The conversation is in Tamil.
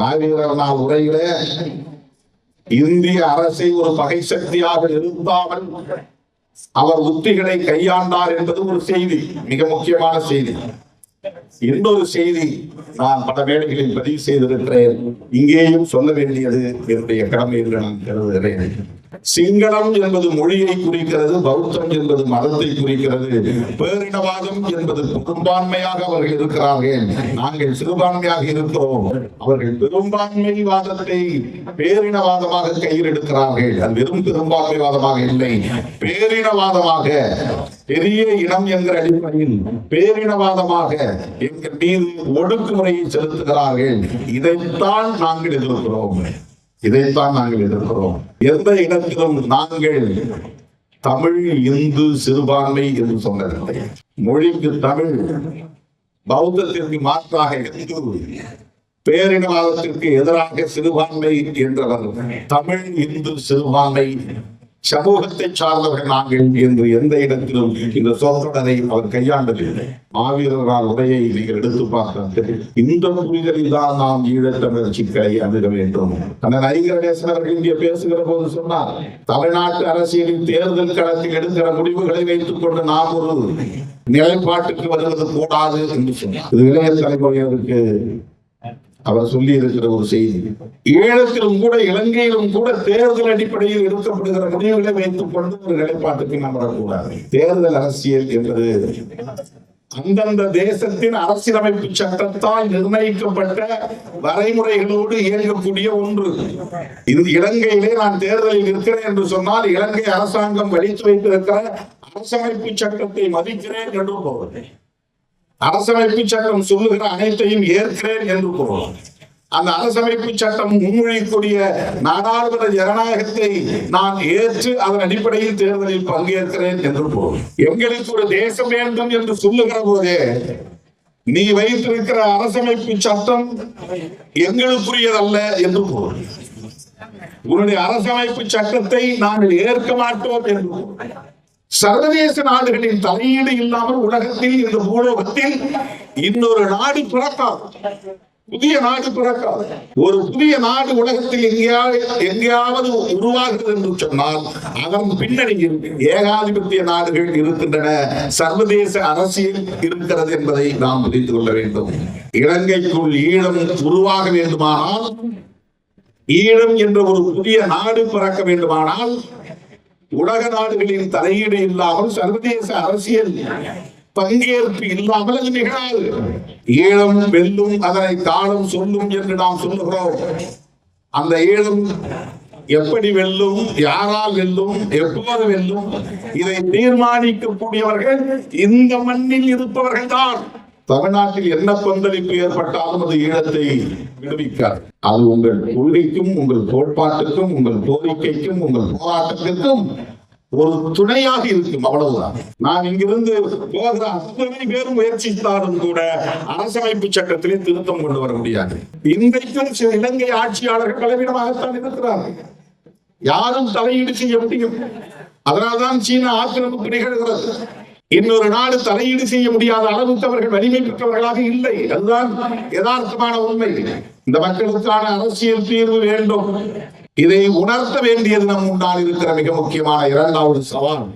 மாவீரர் நாள் உரையிலே இந்திய அரசை ஒரு பகை சக்தியாக நிறுத்தாமல் அவர் உத்திகளை கையாண்டார் என்பது ஒரு செய்தி மிக முக்கியமான செய்தி. இன்னொரு செய்தி நான் பல வேளைகளில் பதிவு செய்திருக்கிறேன். இங்கேயும் சொல்ல வேண்டியது என்னுடைய கடமை என்று நான் கருதுகிறேன். சிங்களம் என்பது மொழியை குறிக்கிறது பௌத்தம் என்பது மதத்தை குறிக்கிறது பேரினவாதம் என்பது பெரும்பான்மையாக அவர்கள் இருக்கிறார்கள். நாங்கள் சிறுபான்மையாக இருக்கிறோம். அவர்கள் பெரும்பான்மைவாதத்தை பேரினவாதமாக கையில் எடுக்கிறார்கள் அது வெறும் பெரும்பான்மைவாதமாக இல்லை. பேரினவாதமாக பெரிய இனம் என்கிற அடிப்படையில் பேரினவாதமாக எங்கள் மீது ஒடுக்குமுறையை செலுத்துகிறார்கள். இதைத்தான் நாங்கள் எதிர்க்கிறோம். இதைத்தான் நாங்கள் எதிர்க்கிறோம். எந்த இடத்திலும் நாங்கள் தமிழ் இந்து சிறுபான்மை என்று சொன்னதில்லை. மொழிக்கு தமிழ் பௌத்தத்திற்கு மாற்றாக இந்து பேரினவாதத்திற்கு எதிராக சிறுபான்மை என்றவர் தமிழ் இந்து சிறுபான்மை சமூகத்தை சார்ந்தவர்கள் நாங்கள் என்று எந்த இடத்திலும் இந்த சொற்றொடரை அவர் கையாண்டதில்லை. மாவீரரால் உரையை நீங்கள் எடுத்து பார்க்கிறார்கள் இந்த புரிதலில் தான் நாம் ஈழத்தமிழர் சிக்கலை அணுக வேண்டும். அந்த ஐங்கரநேசன் அவர்கள் இங்கே பேசுகிற போது சொன்னார் தமிழ்நாட்டு அரசியலில் தேர்தல் களத்தில் எடுக்கிற முடிவுகளை வைத்துக் கொண்டு நாம் ஒரு நிலைப்பாட்டுக்கு வருவது கூடாது என்று சொன்னார். இது இளைய தலைமுறையினருக்கு அவர் சொல்லி இருக்கிற ஒரு செய்தி. ஈழத்திலும் கூட இலங்கையிலும் கூட தேர்தல் அடிப்படையில் எடுக்கப்படுகிற முடிவுகளை வைத்துக் கொண்டு ஒரு நிலைப்பாட்டுக்கு நாம் வரக்கூடாது தேர்தல் அரசியல் என்பது அந்தந்த தேசத்தின் அரசியலமைப்பு சட்டத்தால் நிர்ணயிக்கப்பட்ட வரைமுறைகளோடு இயங்கக்கூடிய ஒன்று. இது இலங்கையிலே நான் தேர்தலில் இருக்கிறேன் என்று சொன்னால் இலங்கை அரசாங்கம் வலித்து வைத்திருக்கிற அரசமைப்பு சட்டத்தை மதிக்கிறேன் என்று போவது அரசமைப்பு சட்டம் சொல்லுகிற அனைத்தையும் ஏற்கிறேன் என்று பொருள் அந்த அரசமைப்பு சட்டம் முன்மொழியக்கூடிய நாடாளுமன்ற ஜனநாயகத்தை நான் ஏற்று அதன் அடிப்படையில் தேர்தலில் பங்கேற்கிறேன் என்று பொருள் எங்களுக்கு ஒரு தேசம் வேண்டும் என்று சொல்லுகிற போதே நீ வைத்திருக்கிற அரசமைப்பு சட்டம் எங்களுக்குரியதல்ல என்று பொருள் உன்னுடைய அரசமைப்பு சட்டத்தை நாங்கள் ஏற்க மாட்டோம் என்று சர்வதேச நாடுகளின் தலையீடு இல்லாமல் உலகத்தில் இந்த பூலோகத்தில் இன்னொரு நாடு பிறக்காது. புதிய நாடு பிறக்காது. ஒரு புதிய நாடு உலகத்தில் எங்கேயாவது எங்கேயாவது உருவாகிறது என்று சொன்னால் அதன் பின்னணியில் ஏகாதிபத்திய நாடுகள் இருக்கின்றன சர்வதேச அரசியல் இருக்கிறது என்பதை நாம் புரிந்து கொள்ள வேண்டும். இலங்கைக்குள் ஈழம் உருவாக வேண்டுமானால் ஈழம் என்ற ஒரு புதிய நாடு பிறக்க வேண்டுமானால் உலக நாடுகளின் தலையீடு இல்லாமல் சர்வதேச அரசியல் பங்கேற்பு இல்லாமல் அது நிகழாது. ஈழம் வெல்லும் அதனை காலம் சொல்லும் என்று நாம் சொல்லுகிறோம். அந்த ஈழம் எப்படி வெல்லும் யாரால் வெல்லும் எப்போது வெல்லும் இதை தீர்மானிக்கக்கூடியவர்கள் இந்த மண்ணில் இருப்பவர்கள் தான் தமிழ்நாட்டில் என்ன கொந்தளிப்பு ஏற்பட்டாலும் அது ஈழத்தை விடுவிக்காது. அது உங்கள் கொள்கைக்கும் உங்கள் கோட்பாட்டுக்கும் உங்கள் கோரிக்கைக்கும் உங்கள் போராட்டத்திற்கும் ஒரு துணையாக இருக்கும். அவ்வளவுதான். நான் இங்கிருந்து போகிற அத்தனை பேரும் முயற்சித்தாலும் கூட அரசமைப்பு சட்டத்திலே திருத்தம் கொண்டு வர முடியாது. இன்றைக்கும் சில இலங்கை ஆட்சியாளர்கள் பலவீனமாகத்தான் இருக்கிறார்கள். யாரும் தலையீடு செய்ய முடியும். அதனால்தான் சீனா ஆக்கிரமிப்பு நிகழ்கிறது. இன்னொரு நாடு தலையீடு செய்ய முடியாத அளவுக்கு அவர்கள் வலிமை பெற்றவர்களாக இல்லை. அதுதான் யதார்த்தமான உண்மை. இந்த மக்களுக்கான அரசியல் தீர்வு வேண்டும். இதை உணர்த்த வேண்டியது நம் முன்னால் இருக்கிற மிக முக்கியமான இரண்டாவது சவால்.